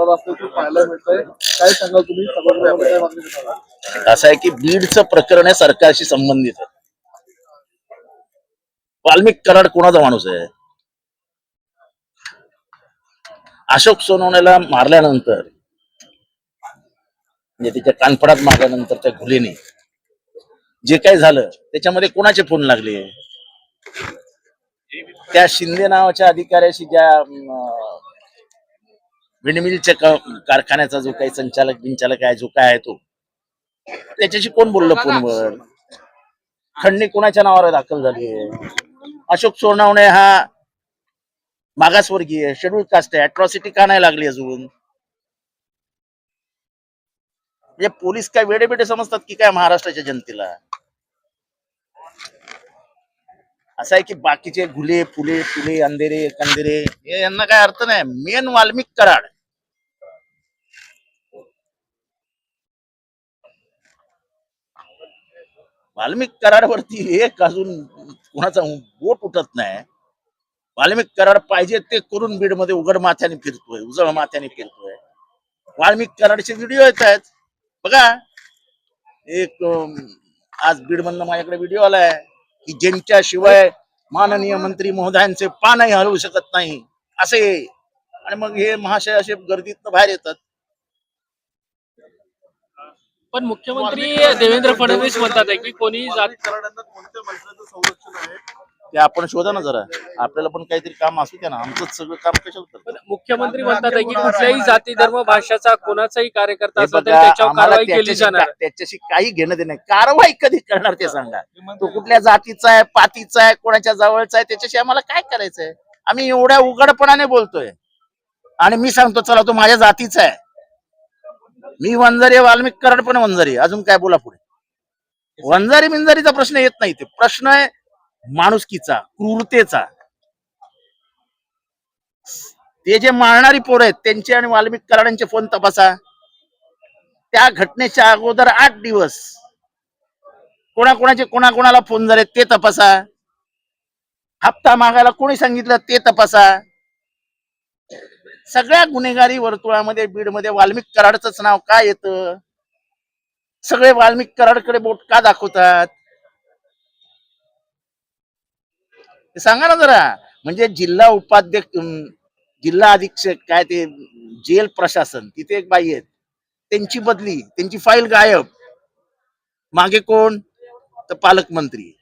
वरती असल्याचं पाहायला मिळतंय. काय सांगाल तुम्ही? सभागृहामध्ये काय मागणी करणार असं आहे की बीडचं प्रकरण आहे सरकारशी संबंधित. आहे वाल्मिक कराड कोणाचा माणूस आहे? अशोक सोनवण्याला मारल्यानंतर म्हणजे तिच्या कानफडात मारल्यानंतर त्या घुलेने जे काही झालं त्याच्यामध्ये कोणाचे फोन लागले? त्या शिंदे नावाच्या अधिकाऱ्याशी ज्या अं, विंडमिलच्या कारखान्याचा जो काही संचालक बिंचालक आहे जो काय आहे तो. त्याच्याशी कोण बोललं फोनवर? खंडणी कोणाच्या नावावर दाखल झाली आहे? अशोक सोनावणे हा मागासवर्गीय शेड्यूल कास्ट आहे. अट्रॉसिटी का नाही लागली अजून? म्हणजे पोलीस काय वेडे बेडे समजतात की काय महाराष्ट्राच्या जनतेला? असं आहे की बाकीचे गुले फुले फुले अंधेरे कंदेरे हे यांना काय अर्थ नाही. मेन वाल्मिक कराड. वाल्मिक कराडवरती एक अजून कोणाचा बोट उठत नाही. वाल्मिक कराड पाहिजे ते करून बीडमध्ये उघड माथ्याने फिरतोय उजळ माथ्याने फिरतोय. वाल्मिक कराडचे व्हिडिओ येत आहेत. बघा. एक आज बीड मधनं माझ्याकडे व्हिडिओ आलाय. की ज्यांच्या शिवाय माननीय मंत्री महोदयांचे पानही हलवू शकत नाही असे. आणि मग हे महाशय असे गर्दीत बाहेर येतात. पण मुख्यमंत्री देवेंद्र फडणवीस म्हणतात की कोणी जात कराडांना कोणत्या मंत्र्याचं संरक्षण आहे. ते आपण शोधा ना जरा. आपल्याला पण काहीतरी काम असू द्या ना. आमचंच सगळं काम कशाला करतात? पण मुख्यमंत्री म्हणतात आहे की कुठल्याही जाती धर्म भाषाचा कोणाचाही कार्यकर्ता हे असला तरी बघा, त्याच्यावर आम्हाला कारवाई केली त्याच्याशी जाणार. का- त्याच्याशी काही घेणं देणं नाही. कारवाई कधी करणार ते सांगा. तो कुठल्या जातीचा आहे पातीचा आहे कोणाच्या जवळचा आहे त्याच्याशी आम्हाला काय करायचंय? आम्ही एवढ्या उघडपणाने बोलतोय. आणि मी सांगतो चला तो माझ्या जातीचा आहे. मी वंजारी आहे, वाल्मिक कराड पण वंजारी आहे. अजून काय बोला पुढे. वंजारी बिंजारीचा प्रश्न येत नाही. ते प्रश्न आहे माणुसकीचा क्रूरतेचा. ते जे मारणारी पोरं आहेत त्यांचे आणि वाल्मिक कराडांचे फोन तपासा. त्या घटनेच्या अगोदर आठ दिवस कोणाकोणाचे कोणाकोणाला फोन झाले ते तपासा. हप्ता मागायला कोणी सांगितलं ते तपासा. सगळ्या गुन्हेगारी वर्तुळामध्ये बीडमध्ये वाल्मिक कराडच नाव का येतं? सगळे वाल्मिक कराडकडे बोट का दाखवतात? ते सांगा ना जरा. म्हणजे जिल्हा उपाध्यक्ष जिल्हा अधीक्षक काय ते जेल प्रशासन तिथे एक बाई आहेत. त्यांची बदली त्यांची फाईल गायब. मागे कोण? तर पालकमंत्री.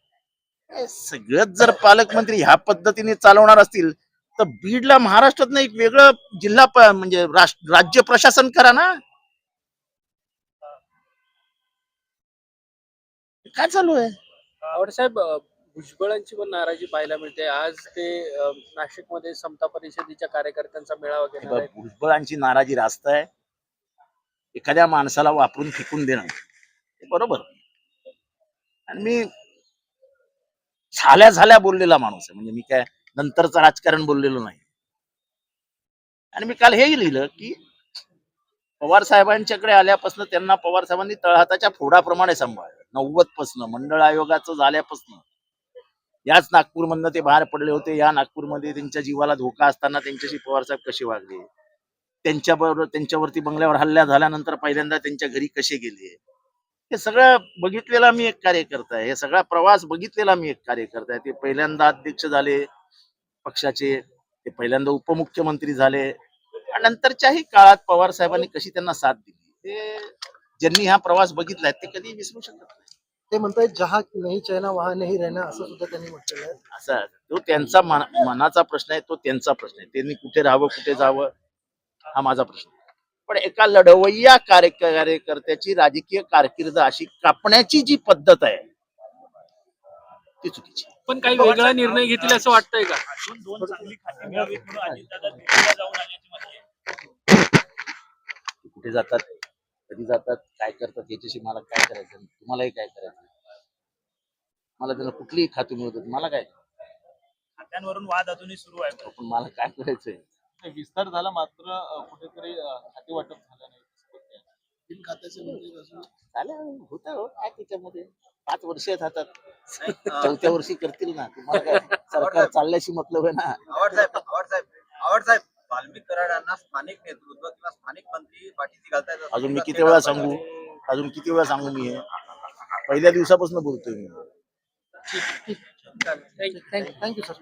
सगळंच जर पालकमंत्री ह्या पद्धतीने चालवणार असतील तर बीडला महाराष्ट्रात एक वेगळं जिल्हा म्हणजे राज्य प्रशासन करा ना. काय चालू आहे? आवड साहेब भुजबळांची पण नाराजी पाहायला मिळते. आज ते नाशिकमध्ये समता परिषदेच्या कार्यकर्त्यांचा मेळावा घेणार आहेत भुजबळांची नाराजी रास्त आहे. एखाद्या माणसाला वापरून फेकून देणं हे बरोबर. आणि मी झाल्या झाल्या बोललेला माणूस आहे. म्हणजे मी काय नंतरचं राजकारण बोललेलो नाही. आणि मी काल हे लिहिलं की पवार साहेबांच्याकडे आल्यापासून त्यांना पवार साहेबांनी तळहाताच्या फोडाप्रमाणे सांभाळलं. नव्वद पासन मंडळ आयोगाचं झाल्यापासून. याच नागपूरमधनं ते बाहेर पडले होते. या नागपूरमध्ये त्यांच्या जीवाला धोका असताना त्यांच्याशी पवार साहेब कसे वागले? त्यांच्या बरोबर त्यांच्यावरती बंगल्यावर हल्ला झाल्यानंतर पहिल्यांदा त्यांच्या घरी कसे गेले? हे सगळं बघितलेला मी एक कार्यकर्ता आहे. हे सगळा प्रवास बघितलेला मी एक कार्यकर्ता आहे. ते पहिल्यांदा अध्यक्ष झाले पक्षाचे ते पहिल्यांदा उपमुख्यमंत्री झाले. आणि नंतरच्याही काळात पवार साहेबांनी कशी त्यांना साथ दिली? ते ज्यांनी हा प्रवास बघितलाय ते कधी विसरू शकत नाही. ते म्हणतायत जहा नाही चायना वहा नाही रहना असं सुद्धा त्यांनी म्हटलेलं आहे. असा तो त्यांचा मन- मनाचा प्रश्न आहे तो त्यांचा प्रश्न आहे. त्यांनी कुठे राहावं कुठे जावं हा माझा प्रश्न आहे. पण एका लढवय्या कार्य कार्यकर्त्याची राजकीय कारकीर्द अशी कापण्याची जी पद्धत आहे ती चुकीची आहे. पण काही वेगळा निर्णय घेतील असं वाटतंय का? ते कुठे जातात? कधी जातात काय करतात याच्याशी मला काय करायचं? तुम्हालाही काय करायचं? मला त्यांना कुठलीही खाती मिळत मला काय? खात्यांवरून वाद अजूनही सुरू आहे. पण मला काय करायचंय? विस्तार झाला मात्र कुठेतरी खाते वाटप झालं नाही. खात्याचे असून चालेल होत हो काय त्याच्यामध्ये? पाच वर्ष आहेत हातात चौथ्या वर्षी करतील ना. तुम्हाला काय? सरकार चालल्याशी मतलब आहे ना. आवड साहेब आवड साहेब आवड साहेब. वाल्मिक कराडांना स्थानिक नेतृत्व किंवा स्थानिक मंत्री पाठीशी घालतायत असं अजून मी किती वेळा सांगू. अजून किती वेळा सांगू मी हे? पहिल्या दिवसापासून बोलतोय मी. Thank you sir.